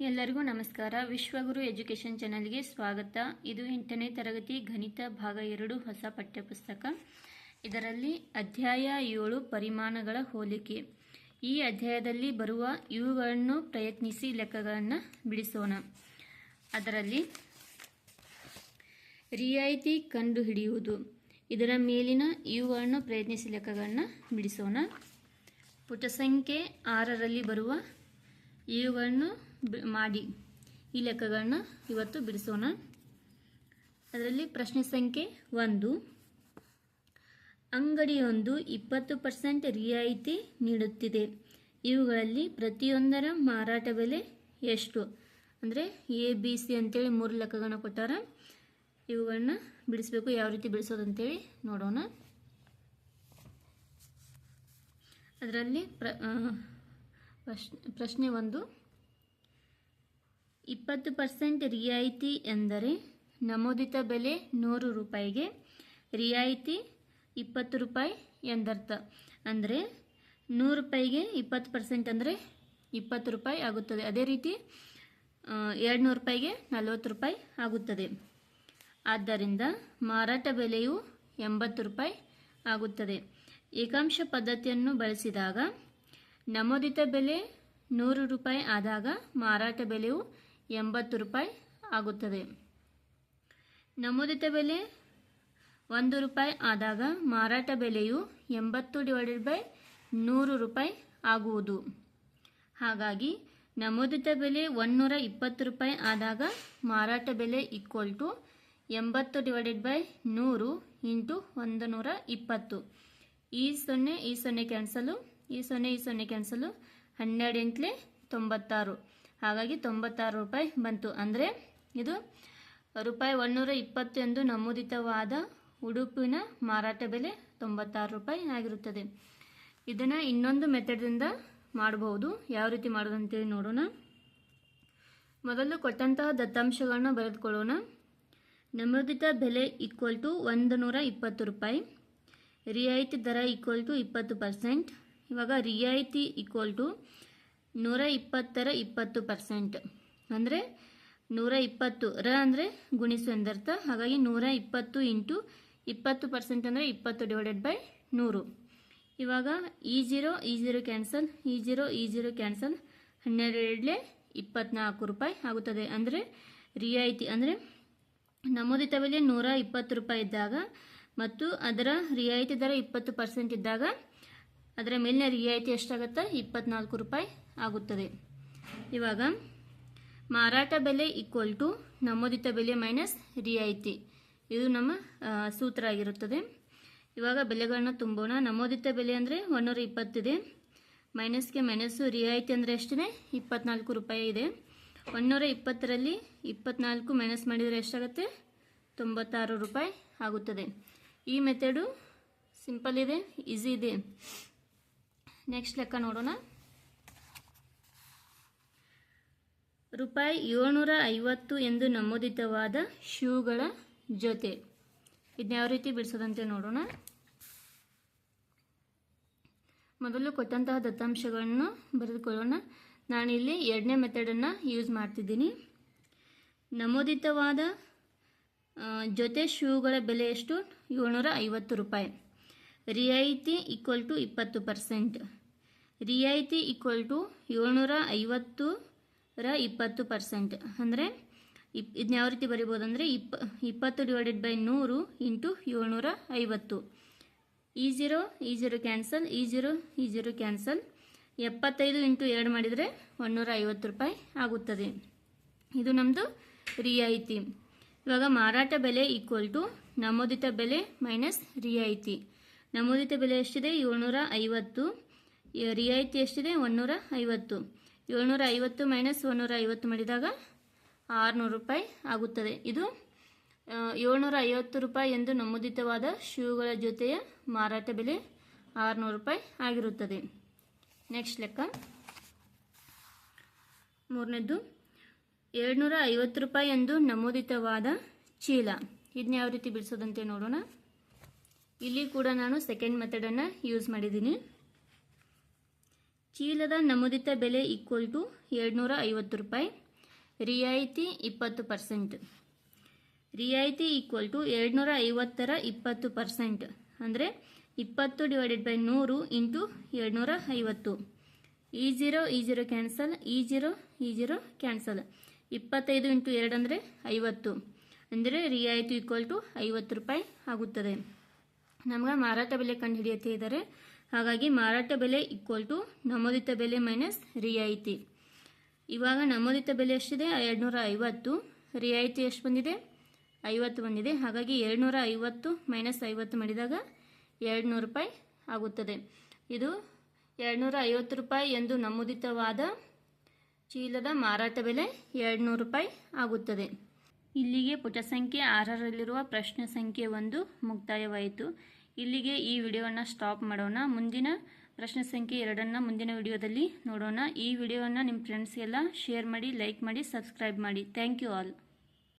ಎಲ್ಲರಿಗೂ ನಮಸ್ಕಾರ. ವಿಶ್ವಗುರು ಎಜುಕೇಷನ್ ಚಾನಲ್ಗೆ ಸ್ವಾಗತ. ಇದು ಎಂಟನೇ ತರಗತಿ ಗಣಿತ ಭಾಗ ಎರಡು ಹೊಸ ಪಠ್ಯಪುಸ್ತಕ. ಇದರಲ್ಲಿ ಅಧ್ಯಾಯ ಏಳು ಪರಿಮಾಣಗಳ ಹೋಲಿಕೆ. ಈ ಅಧ್ಯಾಯದಲ್ಲಿ ಬರುವ ಇವುಗಳನ್ನು ಪ್ರಯತ್ನಿಸಿ ಲೆಕ್ಕಗಳನ್ನು ಬಿಡಿಸೋಣ. ಅದರಲ್ಲಿ ರಿಯಾಯಿತಿ ಕಂಡುಹಿಡಿಯುವುದು. ಇದರ ಮೇಲಿನ ಇವುಗಳನ್ನು ಪ್ರಯತ್ನಿಸಿ ಲೆಕ್ಕಗಳನ್ನು ಬಿಡಿಸೋಣ. ಪುಟ ಸಂಖ್ಯೆ ಆರರಲ್ಲಿ ಬರುವ ಇವುಗಳನ್ನು ಮಾಡಿ ಈ ಲೆಕ್ಕಗಳನ್ನ ಇವತ್ತು ಬಿಡಿಸೋಣ. ಅದರಲ್ಲಿ ಪ್ರಶ್ನೆ ಸಂಖ್ಯೆ ಒಂದು. ಅಂಗಡಿಯೊಂದು ಇಪ್ಪತ್ತು ಪರ್ಸೆಂಟ್ ರಿಯಾಯಿತಿ ನೀಡುತ್ತಿದೆ. ಇವುಗಳಲ್ಲಿ ಪ್ರತಿಯೊಂದರ ಮಾರಾಟ ಬೆಲೆ ಎಷ್ಟು? ಅಂದರೆ ಎ, ಬಿ, ಸಿ ಅಂತೇಳಿ ಮೂರು ಲೆಕ್ಕಗಳನ್ನ ಕೊಟ್ಟಾರ. ಇವುಗಳನ್ನ ಬಿಡಿಸ್ಬೇಕು, ಯಾವ ರೀತಿ ಬಿಡಿಸೋದು ಅಂತೇಳಿ ನೋಡೋಣ. ಅದರಲ್ಲಿ ಪ್ರ ಪ್ರಶ್ನೆ ಒಂದು. ಇಪ್ಪತ್ತು ಪರ್ಸೆಂಟ್ ರಿಯಾಯಿತಿ ಎಂದರೆ ನಮೂದಿತ ಬೆಲೆ ನೂರು ರೂಪಾಯಿಗೆ. ರಿಯಾಯಿತಿ ಇಪ್ಪತ್ತು ರೂಪಾಯಿ ಎಂದರ್ಥ. ಅಂದರೆ ನೂರು ರೂಪಾಯಿಗೆ ಇಪ್ಪತ್ತು ಪರ್ಸೆಂಟ್ ಅಂದರೆ ಇಪ್ಪತ್ತು ರೂಪಾಯಿ ಆಗುತ್ತದೆ. ಅದೇ ರೀತಿ ಎರಡು ನೂರು ರೂಪಾಯಿಗೆ ನಲವತ್ತು ರೂಪಾಯಿ ಆಗುತ್ತದೆ. ಆದ್ದರಿಂದ ಮಾರಾಟ ಬೆಲೆಯು ಎಂಬತ್ತು ರೂಪಾಯಿ ಆಗುತ್ತದೆ. ಏಕಾಂಶ ಪದ್ಧತಿಯನ್ನು ಬಳಸಿದಾಗ ನಮೂದಿತ ಬೆಲೆ ನೂರು ರೂಪಾಯಿ ಆದಾಗ ಮಾರಾಟ ಬೆಲೆಯು ಎಂಬತ್ತು ರೂಪಾಯಿ ಆಗುತ್ತದೆ. ನಮೂದಿತ ಬೆಲೆ ಒಂದು ರೂಪಾಯಿ ಆದಾಗ ಮಾರಾಟ ಬೆಲೆಯು ಎಂಬತ್ತು ಡಿವೈಡೆಡ್ ಬೈ ನೂರು ರೂಪಾಯಿ ಆಗುವುದು. ಹಾಗಾಗಿ ನಮೂದಿತ ಬೆಲೆ ಒಂನ್ನೂರ ಇಪ್ಪತ್ತು ರೂಪಾಯಿ ಆದಾಗ ಮಾರಾಟ ಬೆಲೆ ಈಕ್ವಲ್ ಟು ಎಂಬತ್ತು ಡಿವೈಡೆಡ್ ಬೈ ನೂರು ಇಂಟು ಒಂದು ನೂರ ಇಪ್ಪತ್ತು. ಈ ಸೊನ್ನೆ ಈ ಸೊನ್ನೆ ಕ್ಯಾನ್ಸಲು ಈ ಸೊನ್ನೆ ಈ ಸೊನ್ನೆ ಕ್ಯಾನ್ಸಲು ಹನ್ನೆರಡು ಎಂಟ್ಲೆ ತೊಂಬತ್ತಾರು. ಹಾಗಾಗಿ ತೊಂಬತ್ತಾರು ರೂಪಾಯಿ ಬಂತು. ಅಂದರೆ ಇದು ರೂಪಾಯಿ ಒನ್ನೂರ ಇಪ್ಪತ್ತು ಎಂದು ನಮೂದಿತವಾದ ಉಡುಪಿನ ಮಾರಾಟ ಬೆಲೆ ತೊಂಬತ್ತಾರು ರೂಪಾಯಿ ಆಗಿರುತ್ತದೆ. ಇದನ್ನು ಇನ್ನೊಂದು ಮೆಥಡ್ದಿಂದ ಮಾಡಬಹುದು. ಯಾವ ರೀತಿ ಮಾಡೋದು ಅಂತೇಳಿ ನೋಡೋಣ. ಮೊದಲು ಕೊಟ್ಟಂತಹ ದತ್ತಾಂಶಗಳನ್ನು ಬರೆದುಕೊಳ್ಳೋಣ. ನಮೂದಿತ ಬೆಲೆ ಈಕ್ವಲ್ ಟು ಒಂದು ನೂರ ಇಪ್ಪತ್ತು ರೂಪಾಯಿ. ರಿಯಾಯಿತಿ ದರ ಈಕ್ವಲ್ ಟು ಇಪ್ಪತ್ತು ಪರ್ಸೆಂಟ್ ಇವಾಗ ರಿಯಾಯಿತಿ ಈಕ್ವಲ್ ಟು ನೂರ ಇಪ್ಪತ್ತರ ಇಪ್ಪತ್ತು ಪರ್ಸೆಂಟ್ ಅಂದರೆ ನೂರ ಇಪ್ಪತ್ತು, ರ ಅಂದರೆ ಗುಣಿಸು ಎಂದರ್ಥ. ಹಾಗಾಗಿ ನೂರ ಇಪ್ಪತ್ತು ಇಂಟು ಇಪ್ಪತ್ತು ಪರ್ಸೆಂಟ್ ಅಂದರೆ ಇಪ್ಪತ್ತು ಡಿವೈಡೆಡ್ ಬೈ ನೂರು. ಇವಾಗ ಈ ಜೀರೋ ಈ ಜೀರೋ ಕ್ಯಾನ್ಸಲ್ ಈ ಜೀರೋ ಈ ಜೀರೋ ಕ್ಯಾನ್ಸಲ್ ಹನ್ನೆರಡಲೆ ಇಪ್ಪತ್ನಾಲ್ಕು ರೂಪಾಯಿ ಆಗುತ್ತದೆ. ಅಂದರೆ ರಿಯಾಯಿತಿ ಅಂದರೆ ನಮೂದಿತ ಬೆಲೆ ನೂರ ಇಪ್ಪತ್ತು ರೂಪಾಯಿ ಇದ್ದಾಗ ಮತ್ತು ಅದರ ರಿಯಾಯಿತಿ ದರ ಇಪ್ಪತ್ತು ಪರ್ಸೆಂಟ್ ಇದ್ದಾಗ ಅದರ ಮೇಲಿನ ರಿಯಾಯಿತಿ ಎಷ್ಟಾಗುತ್ತೆ? ಇಪ್ಪತ್ನಾಲ್ಕು ರೂಪಾಯಿ ಆಗುತ್ತದೆ. ಇವಾಗ, ಮಾರಾಟ ಬೆಲೆ ಈಕ್ವಲ್ ಟು ನಮೂದಿತ ಬೆಲೆ ಮೈನಸ್ ರಿಯಾಯಿತಿ. ಇದು ನಮ್ಮ ಸೂತ್ರ ಆಗಿರುತ್ತದೆ. ಇವಾಗ ಬೆಲೆಗಳನ್ನ ತುಂಬೋಣ. ನಮೂದಿತ ಬೆಲೆ ಅಂದರೆ ಒನ್ನೂರ ಇಪ್ಪತ್ತಿದೆ ಮೈನಸ್ಗೆ ಮೈನಸ್ಸು ರಿಯಾಯಿತಿ ಅಂದರೆ ಎಷ್ಟಿದೆ? ಇಪ್ಪತ್ನಾಲ್ಕು ರೂಪಾಯಿ ಇದೆ. ಒನ್ನೂರ ಇಪ್ಪತ್ತರಲ್ಲಿ ಇಪ್ಪತ್ನಾಲ್ಕು ಮೈನಸ್ ಮಾಡಿದರೆ ಎಷ್ಟಾಗುತ್ತೆ? ತೊಂಬತ್ತಾರು ರೂಪಾಯಿ ಆಗುತ್ತದೆ. ಈ ಮೆಥಡು ಸಿಂಪಲ್ ಇದೆ ಈಸಿ ಇದೆ. ನೆಕ್ಸ್ಟ್ ಲೆಕ್ಕ ನೋಡೋಣ. ರೂಪಾಯಿ ಏಳ್ನೂರ ಐವತ್ತು ಎಂದು ನಮೂದಿತವಾದ ಶೂಗಳ ಜೊತೆ. ಇದನ್ನ ಯಾವ ರೀತಿ ಬಿಡಿಸೋದಂತೆ ನೋಡೋಣ. ಮೊದಲು ಕೊಟ್ಟಂತಹ ದತ್ತಾಂಶಗಳನ್ನು ಬರೆದುಕೊಳ್ಳೋಣ. ನಾನಿಲ್ಲಿ ಎರಡನೇ ಮೆಥಡನ್ನು ಯೂಸ್ ಮಾಡ್ತಿದ್ದೀನಿ. ನಮೂದಿತವಾದ ಜೊತೆ ಶೂಗಳ ಬೆಲೆ ಎಷ್ಟು? ಏಳ್ನೂರ ರೂಪಾಯಿ. ರಿಯಾಯಿತಿ ಈಕ್ವಲ್ ಟು ಇಪ್ಪತ್ತು ಪರ್ಸೆಂಟ್. ರಿಯಾಯಿತಿ ಈಕ್ವಲ್ ಟು ಏಳ್ನೂರ ಐವತ್ತುರ ಇಪ್ಪತ್ತು ಪರ್ಸೆಂಟ್. ಅಂದರೆ ಇಪ್ ಇದನ್ನ ಯಾವ ರೀತಿ ಬರಿಬೋದು ಅಂದರೆ ಇಪ್ಪ ಇಪ್ಪತ್ತು ಡಿವೈಡೆಡ್ ಬೈ ನೂರು ಇಂಟು ಏಳ್ನೂರ ಐವತ್ತು. ಈ ಜೀರೋ ಈ ಜೀರೋ ಕ್ಯಾನ್ಸಲ್, ಈ ಜೀರೋ ಈ ಜೀರೋ ಕ್ಯಾನ್ಸಲ್. ಎಪ್ಪತ್ತೈದು ಇಂಟು ಎರಡು ಮಾಡಿದರೆ ಒನ್ನೂರ ಐವತ್ತು ರೂಪಾಯಿ ಆಗುತ್ತದೆ. ಇದು ನಮ್ಮದು ರಿಯಾಯಿತಿ. ಇವಾಗ ಮಾರಾಟ ಬೆಲೆ ಈಕ್ವಲ್ ಟು ನಮೋದಿತ ಬೆಲೆ ಮೈನಸ್ ರಿಯಾಯಿತಿ. ನಮೂದಿತ ಬೆಲೆ ಎಷ್ಟಿದೆ? ಏಳ್ನೂರ ಐವತ್ತು ರಿಯಾಯಿತಿ ಎಷ್ಟಿದೆ? ಒನ್ನೂರ ಐವತ್ತು ಏಳ್ನೂರ ಐವತ್ತು ಮೈನಸ್ ಒಂನ್ನೂರ ಐವತ್ತು ಮಾಡಿದಾಗ ಆರುನೂರು ರೂಪಾಯಿ ಆಗುತ್ತದೆ. ಇದು ಏಳ್ನೂರ ಐವತ್ತು ರೂಪಾಯಿ ಎಂದು ನಮೂದಿತವಾದ ಶೂಗಳ ಜೊತೆಯ ಮಾರಾಟ ಬೆಲೆ ಆರುನೂರು ರೂಪಾಯಿ ಆಗಿರುತ್ತದೆ. ನೆಕ್ಸ್ಟ್ ಲೆಕ್ಕ. ಮೂರನೇದು ಏಳ್ನೂರ ಐವತ್ತು ರೂಪಾಯಿ ಎಂದು ನಮೂದಿತವಾದ ಚೀಲ. ಇದನ್ನ ಯಾವ ರೀತಿ ಬಿಡಿಸೋದಂತೆ ನೋಡೋಣ. ಇಲ್ಲಿ ಕೂಡ ನಾನು ಸೆಕೆಂಡ್ ಮೆಥಡನ್ನು ಯೂಸ್ ಮಾಡಿದ್ದೀನಿ. ಚೀಲದ ನಮೂದಿತ ಬೆಲೆ ಈಕ್ವಲ್ ಟು ಎರಡುನೂರ ಐವತ್ತು ರೂಪಾಯಿ. ರಿಯಾಯಿತಿ ಇಪ್ಪತ್ತು ಪರ್ಸೆಂಟ್ ರಿಯಾಯಿತಿ ಈಕ್ವಲ್ ಟು ಎರಡುನೂರ ಐವತ್ತರ ಇಪ್ಪತ್ತು ಪರ್ಸೆಂಟ್ ಅಂದರೆ ಇಪ್ಪತ್ತು ಡಿವೈಡೆಡ್ ಬೈ ನೂರು ಇಂಟು ಎರಡುನೂರ ಐವತ್ತು ಈ ಜೀರೋ ಈ ಜೀರೋ ಕ್ಯಾನ್ಸಲ್ ಈ ಜೀರೋ ಈ ಜೀರೋ ಕ್ಯಾನ್ಸಲ್ ಇಪ್ಪತ್ತೈದು ಇಂಟು ಎರಡು ಅಂದರೆ ಐವತ್ತು. ಅಂದರೆ ರಿಯಾಯಿತಿ ಈಕ್ವಲ್ ಟು ಐವತ್ತು ರೂಪಾಯಿ ಆಗುತ್ತದೆ. ನಮ್ಗೆ ಮಾರಾಟ ಬೆಲೆ ಕಂಡುಹಿಡಿಯುತ್ತೆ ಇದ್ದಾರೆ ಹಾಗಾಗಿ ಮಾರಾಟ ಬೆಲೆ ಈಕ್ವಲ್ ಟು ನಮೋದಿತ ಬೆಲೆ ಮೈನಸ್ ರಿಯಾಯಿತಿ. ಇವಾಗ ನಮೂದಿತ ಬೆಲೆ ಎಷ್ಟಿದೆ? ಎರಡುನೂರ ಐವತ್ತು ರಿಯಾಯಿತಿ ಎಷ್ಟು ಬಂದಿದೆ? ಐವತ್ತು ಬಂದಿದೆ. ಹಾಗಾಗಿ ಎರಡುನೂರ ಐವತ್ತು ಮೈನಸ್ ಐವತ್ತು ಮಾಡಿದಾಗ ಎರಡುನೂರು ರೂಪಾಯಿ ಆಗುತ್ತದೆ. ಇದು ಎರಡುನೂರ ಐವತ್ತು ರೂಪಾಯಿ ಎಂದು ನಮೂದಿತವಾದ ಚೀಲದ ಮಾರಾಟ ಬೆಲೆ ಎರಡುನೂರು ರೂಪಾಯಿ ಆಗುತ್ತದೆ. ಇಲ್ಲಿಗೆ ಪುಟ ಸಂಖ್ಯೆ ಆರರಲ್ಲಿರುವ ಪ್ರಶ್ನೆ ಸಂಖ್ಯೆ ಒಂದು ಮುಕ್ತಾಯವಾಯಿತು. ಇಲ್ಲಿಗೆ ಈ ವಿಡಿಯೋವನ್ನು ಸ್ಟಾಪ್ ಮಾಡೋಣ. ಮುಂದಿನ ಪ್ರಶ್ನೆ ಸಂಖ್ಯೆ ಎರಡನ್ನು ಮುಂದಿನ ವಿಡಿಯೋದಲ್ಲಿ ನೋಡೋಣ. ಈ ವಿಡಿಯೋವನ್ನು ನಿಮ್ಮ ಫ್ರೆಂಡ್ಸ್ಗೆಲ್ಲ ಶೇರ್ ಮಾಡಿ ಲೈಕ್ ಮಾಡಿ ಸಬ್ಸ್ಕ್ರೈಬ್ ಮಾಡಿ. Thank you all